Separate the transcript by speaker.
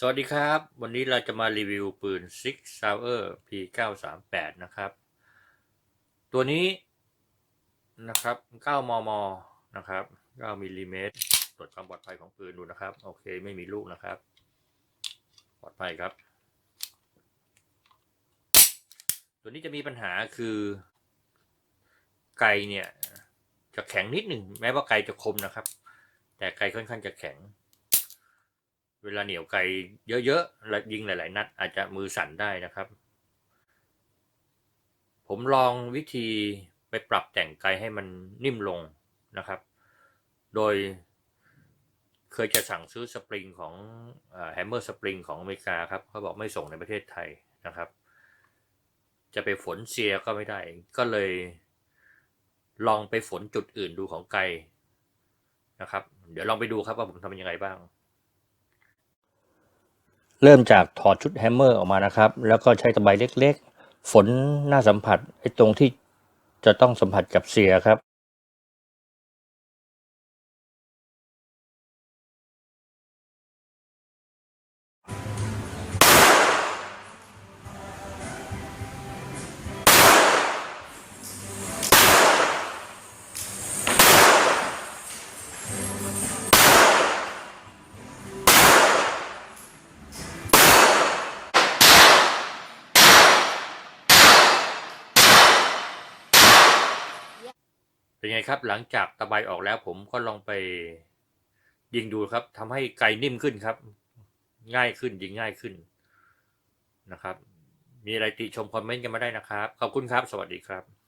Speaker 1: สวัสดีครับ วันนี้เราจะมารีวิวปืน Six Sauer P938 นะครับ ตัวนี้นะครับ 9 มม นะครับ 9มิลลิเมตรตรวจความปลอดภัยของปืนดูนะครับ โอเค ไม่มีลูกนะครับ ปลอดภัยครับ ตัวนี้จะมีปัญหาคือไกเนี่ย จะแข็งนิดหนึ่งแม้ว่าไกจะคมนะครับ แต่ไกค่อนข้างจะแข็ง เวลาเหนียวไกเยอะๆยิงหลาย ๆ นัด อาจจะมือสั่นได้นะครับ ผมลองวิธีไปปรับแต่งไกให้มันนิ่มลงนะครับ โดยเคยจะสั่งซื้อสปริงของแฮมเมอร์สปริงของอเมริกาครับเขาบอกไม่ส่งในประเทศไทยนะครับ จะไปฝนเซียก็ไม่ได้ ก็เลยลองไปฝนจุดอื่นดูของไกนะครับ เดี๋ยวลองไปดูครับว่าผมทำยังไงบ้าง เริ่มจากถอดชุดแฮมเมอร์ออกมานะครับ แล้วก็ใช้ตะไบเล็กๆ ฝนหน้าสัมผัสไอ้ตรงที่จะต้องสัมผัสกับเสียครับ เป็นไงครับหลังจากตะไบออกแล้วผมก็ลองไปยิงดูครับทำให้ไกนิ่มขึ้นครับ ง่ายขึ้นยิงง่ายขึ้นนะครับ มีอะไรติชมคอมเมนต์กันมาได้นะครับ ขอบคุณครับ สวัสดีครับ